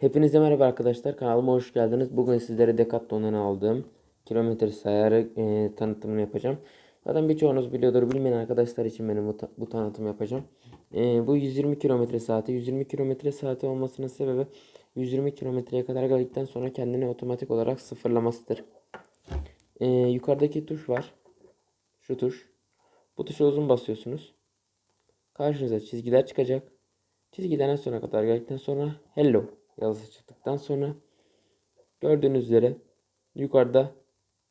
Hepinize merhaba arkadaşlar. Kanalıma hoş geldiniz. Bugün sizlere Decathlon'dan aldığım kilometre sayarı e, tanıtımını yapacağım. Zaten birçoğunuz biliyordur. Bilmeyen arkadaşlar için benim bu, ta- bu tanıtımı yapacağım. E, bu 120 kilometre saati. 120 kilometre saati olmasının sebebi 120 kilometreye kadar geldikten sonra kendini otomatik olarak sıfırlamasıdır. E, yukarıdaki tuş var. Şu tuş. Bu tuşa uzun basıyorsunuz. Karşınıza çizgiler çıkacak. Çizgiden en sona kadar geldikten sonra hello yazısı çıktıktan sonra gördüğünüz üzere yukarıda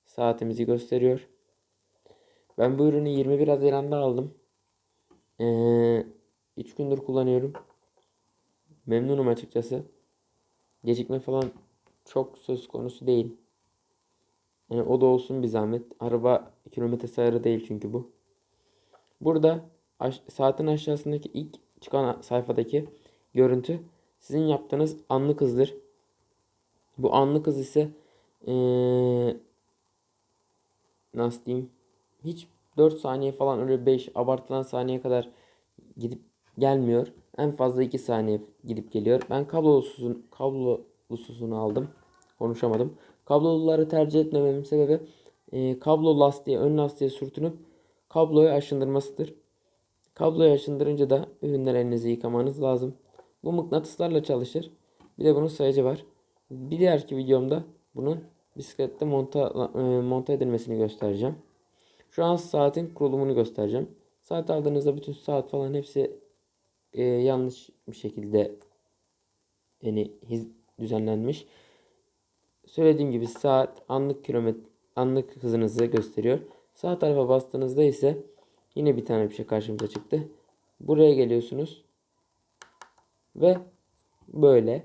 saatimizi gösteriyor. Ben bu ürünü 21 Haziran'da aldım. Ee, 3 gündür kullanıyorum. Memnunum açıkçası. Gecikme falan çok söz konusu değil. Yani o da olsun bir zahmet. Araba kilometre sayarı değil çünkü bu. Burada aş- saatin aşağısındaki ilk çıkan sayfadaki görüntü sizin yaptığınız anlık hızdır. Bu anlık hız ise eee nasıl diyeyim hiç 4 saniye falan öyle 5 abartılan saniye kadar gidip gelmiyor. En fazla 2 saniye gidip geliyor. Ben kablolusuzun kablolusuzunu aldım. Konuşamadım. Kabloluları tercih etmememin sebebi eee, kablo lastiğe ön lastiğe sürtünüp kabloyu aşındırmasıdır. Kabloyu aşındırınca da ürünleri elinizi yıkamanız lazım. Bu mıknatıslarla çalışır. Bir de bunun sayacı var. Bir diğerki videomda bunun bisiklette monta, e, monta edilmesini göstereceğim. Şu an saatin kurulumunu göstereceğim. Saat aldığınızda bütün saat falan hepsi e, yanlış bir şekilde yani hiz, düzenlenmiş. Söylediğim gibi saat anlık kilometre anlık hızınızı gösteriyor. Sağ tarafa bastığınızda ise yine bir tane bir şey karşımıza çıktı. Buraya geliyorsunuz. Ve böyle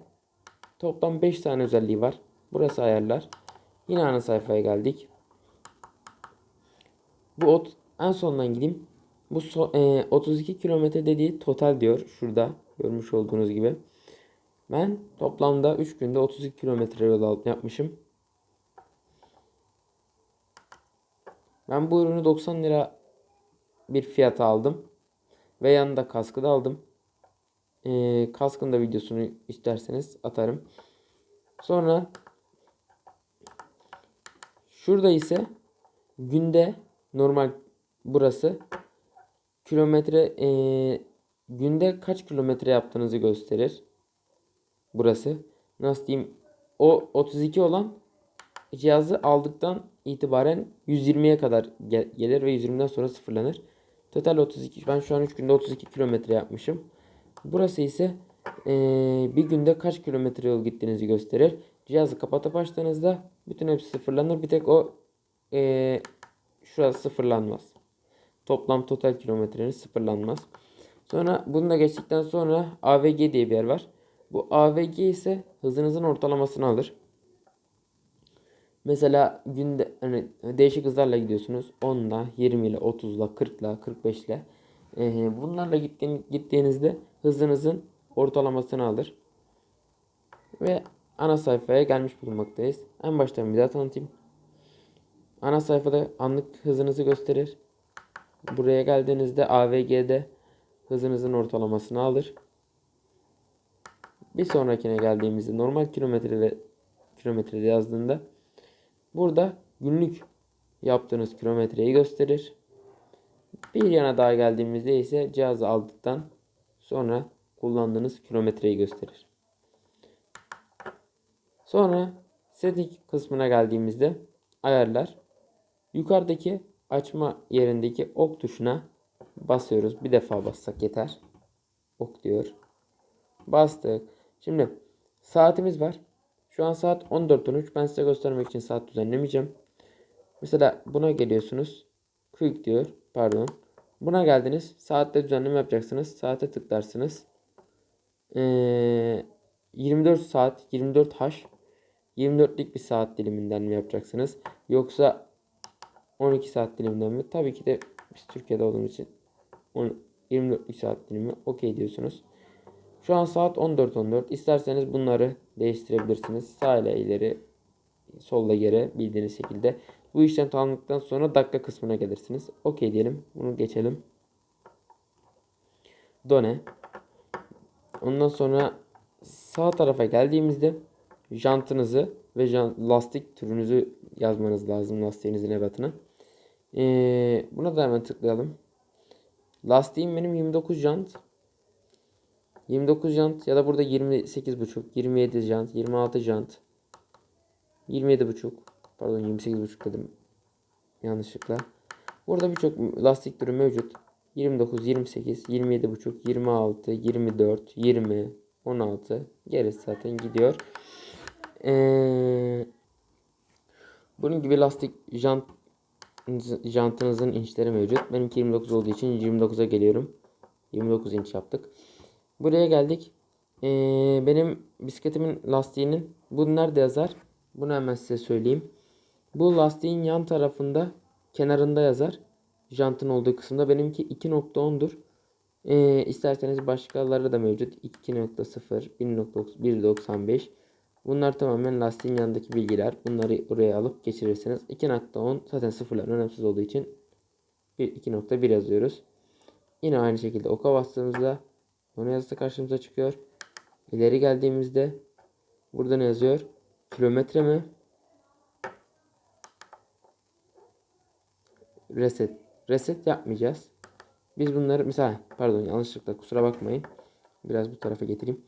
toplam 5 tane özelliği var. Burası ayarlar. Yine ana sayfaya geldik. Bu ot en sondan gideyim. Bu so, e, 32 kilometre dediği total diyor. Şurada görmüş olduğunuz gibi. Ben toplamda 3 günde 32 kilometre yol yapmışım. Ben bu ürünü 90 lira bir fiyata aldım. Ve yanında kaskı da aldım. Ee, kaskın videosunu isterseniz atarım. Sonra şurada ise günde normal burası kilometre ee, günde kaç kilometre yaptığınızı gösterir. Burası. Nasıl diyeyim? O 32 olan cihazı aldıktan itibaren 120'ye kadar gel- gelir ve 120'den sonra sıfırlanır. Total 32. Ben şu an 3 günde 32 kilometre yapmışım. Burası ise eee, bir günde kaç kilometre yol gittiğinizi gösterir. Cihazı kapatıp açtığınızda bütün hepsi sıfırlanır. Bir tek o eee şurası sıfırlanmaz. Toplam total kilometreniz sıfırlanmaz. Sonra bunu da geçtikten sonra AVG diye bir yer var. Bu AVG ise hızınızın ortalamasını alır. Mesela günde hani değişik hızlarla gidiyorsunuz. 10'la, 20 ile, 30'la, 40'la, 45 ile. Ee, bunlarla gittiğin, gittiğinizde hızınızın ortalamasını alır. Ve ana sayfaya gelmiş bulunmaktayız. En baştan bir daha tanıtayım. Ana sayfada anlık hızınızı gösterir. Buraya geldiğinizde AVG'de hızınızın ortalamasını alır. Bir sonrakine geldiğimizde normal kilometrede kilometrede yazdığında burada günlük yaptığınız kilometreyi gösterir. Bir yana daha geldiğimizde ise cihazı aldıktan sonra kullandığınız kilometreyi gösterir. Sonra setting kısmına geldiğimizde ayarlar. Yukarıdaki açma yerindeki ok tuşuna basıyoruz. Bir defa bassak yeter. Ok diyor. Bastık. Şimdi saatimiz var. Şu an saat 14.13. Ben size göstermek için saat düzenlemeyeceğim. Mesela buna geliyorsunuz. Quick diyor. Pardon. Buna geldiniz. Saatte düzenleme yapacaksınız. Saate tıklarsınız. Ee, 24 saat 24 H 24'lik bir saat diliminden mi yapacaksınız? Yoksa 12 saat diliminden mi? Tabii ki de biz Türkiye'de olduğumuz için 10 24'lik saat dilimi okey diyorsunuz. Şu an saat 14.14. İsterseniz bunları değiştirebilirsiniz. Sağ ile ileri, solla geri bildiğiniz şekilde. Bu işlem tamamladıktan sonra dakika kısmına gelirsiniz. Okey diyelim. Bunu geçelim. Done. Ondan sonra sağ tarafa geldiğimizde jantınızı ve jant, lastik türünüzü yazmanız lazım lastiğinizin ebatını. Ee, buna da hemen tıklayalım. Lastiğim benim 29 jant. 29 jant ya da burada 28,5, 27 jant, 26 jant, 27,5 pardon 28,5 dedim yanlışlıkla. Burada birçok lastik türü mevcut. 29, 28, 27,5, 26, 24, 20, 16 gerisi zaten gidiyor. Ee, bunun gibi lastik jant jantınızın inçleri mevcut. Benimki 29 olduğu için 29'a geliyorum. 29 inç yaptık. Buraya geldik. Ee, benim bisikletimin lastiğinin bu nerede yazar? Bunu hemen size söyleyeyim. Bu lastiğin yan tarafında kenarında yazar. Jantın olduğu kısımda. Benimki 2.10'dur. Ee, isterseniz başkaları da mevcut. 2.0, 1.95. Bunlar tamamen lastiğin yanındaki bilgiler. Bunları oraya alıp geçirirsiniz. 2.10 zaten sıfırlar önemsiz olduğu için 2.1 yazıyoruz. Yine aynı şekilde oka bastığımızda Konu yazısı karşımıza çıkıyor. İleri geldiğimizde burada ne yazıyor? Kilometre mi? Reset. Reset yapmayacağız. Biz bunları mesela pardon yanlışlıkla kusura bakmayın. Biraz bu tarafa getireyim.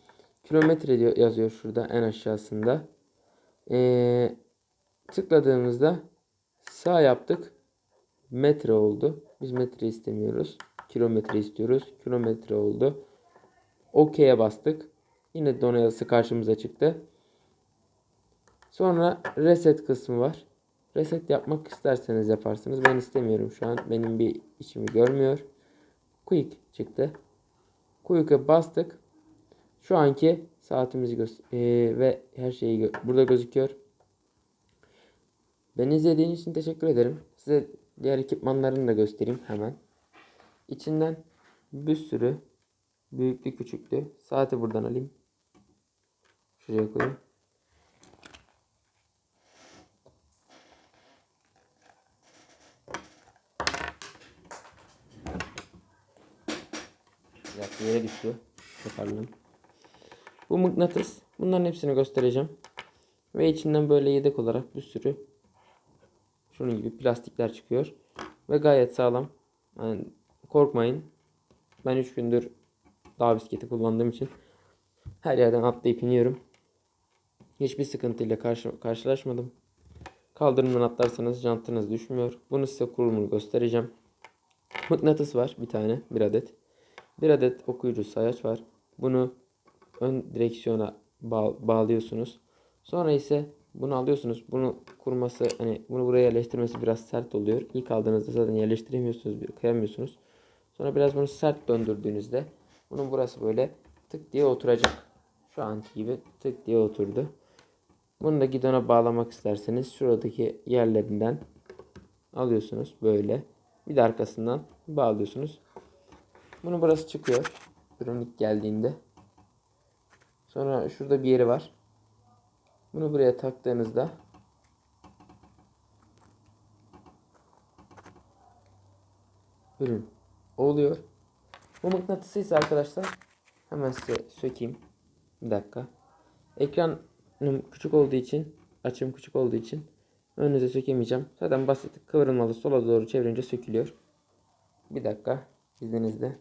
Kilometre diyor, yazıyor şurada en aşağısında. Ee, tıkladığımızda sağ yaptık. Metre oldu. Biz metre istemiyoruz. Kilometre istiyoruz. Kilometre oldu. OK'ye bastık. Yine dona yazısı karşımıza çıktı. Sonra reset kısmı var. Reset yapmak isterseniz yaparsınız. Ben istemiyorum şu an. Benim bir işimi görmüyor. Quick çıktı. Quick'e bastık. Şu anki saatimizi göster ee, ve her şeyi gö burada gözüküyor. Beni izlediğiniz için teşekkür ederim. Size diğer ekipmanlarını da göstereyim hemen. İçinden bir sürü Büyüklü küçüklü. Saati buradan alayım. Şuraya koyayım. Bir düşüyor. Toparlanın. Bu mıknatıs. Bunların hepsini göstereceğim. Ve içinden böyle yedek olarak bir sürü şunun gibi plastikler çıkıyor. Ve gayet sağlam. Yani korkmayın. Ben 3 gündür dağ bisikleti kullandığım için her yerden atlayıp iniyorum. Hiçbir sıkıntıyla karşı, karşılaşmadım. Kaldırımdan atlarsanız jantınız düşmüyor. Bunu size kurulumunu göstereceğim. Mıknatıs var bir tane, bir adet. Bir adet okuyucu sayaç var. Bunu ön direksiyona bağ bağlıyorsunuz. Sonra ise bunu alıyorsunuz. Bunu kurması hani bunu buraya yerleştirmesi biraz sert oluyor. İlk aldığınızda zaten yerleştiremiyorsunuz, kıyamıyorsunuz. Sonra biraz bunu sert döndürdüğünüzde bunun burası böyle tık diye oturacak. Şu anki gibi tık diye oturdu. Bunu da gidona bağlamak isterseniz şuradaki yerlerinden alıyorsunuz böyle. Bir de arkasından bağlıyorsunuz. Bunu burası çıkıyor. Ürünlük geldiğinde. Sonra şurada bir yeri var. Bunu buraya taktığınızda ürün oluyor. Bu mıknatısı ise arkadaşlar hemen size sökeyim. Bir dakika. Ekranım küçük olduğu için açım küçük olduğu için önünüze sökemeyeceğim. Zaten basit kıvrılmalı sola doğru çevirince sökülüyor. Bir dakika izninizle.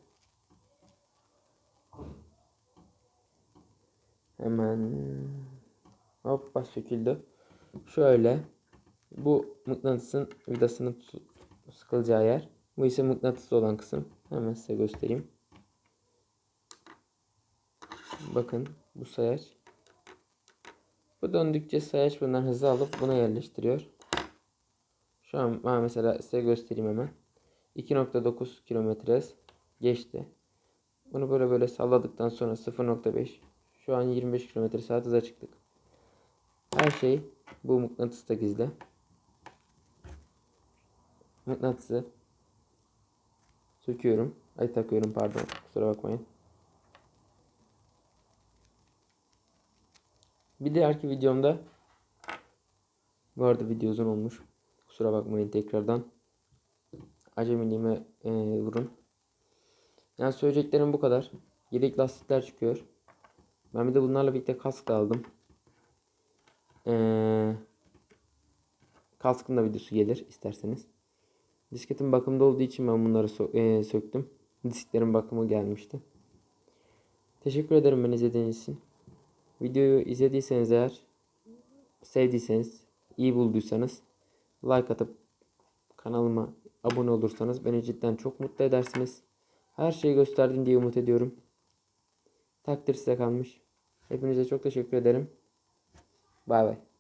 Hemen hoppa söküldü. Şöyle bu mıknatısın vidasının sıkılacağı yer. Bu ise mıknatıslı olan kısım. Hemen size göstereyim. Bakın bu sayaç. Bu döndükçe sayaç bundan hızı alıp buna yerleştiriyor. Şu an ben mesela size göstereyim hemen. 2.9 kilometre geçti. Bunu böyle böyle salladıktan sonra 0.5 şu an 25 km saat hıza çıktık. Her şey bu mıknatısta gizli. Mıknatısı söküyorum. Ay takıyorum pardon. Kusura bakmayın. Bir diğerki videomda bu arada video uzun olmuş. Kusura bakmayın tekrardan. Acemiliğime e, vurun. Yani söyleyeceklerim bu kadar. Yedek lastikler çıkıyor. Ben bir de bunlarla birlikte kask aldım. Ee, kaskın da videosu gelir isterseniz. Disketin bakımda olduğu için ben bunları so- ee, söktüm. Disklerin bakımı gelmişti. Teşekkür ederim beni izlediğiniz için. Videoyu izlediyseniz eğer sevdiyseniz, iyi bulduysanız like atıp kanalıma abone olursanız beni cidden çok mutlu edersiniz. Her şeyi gösterdim diye umut ediyorum. Takdir size kalmış. Hepinize çok teşekkür ederim. Bay bay.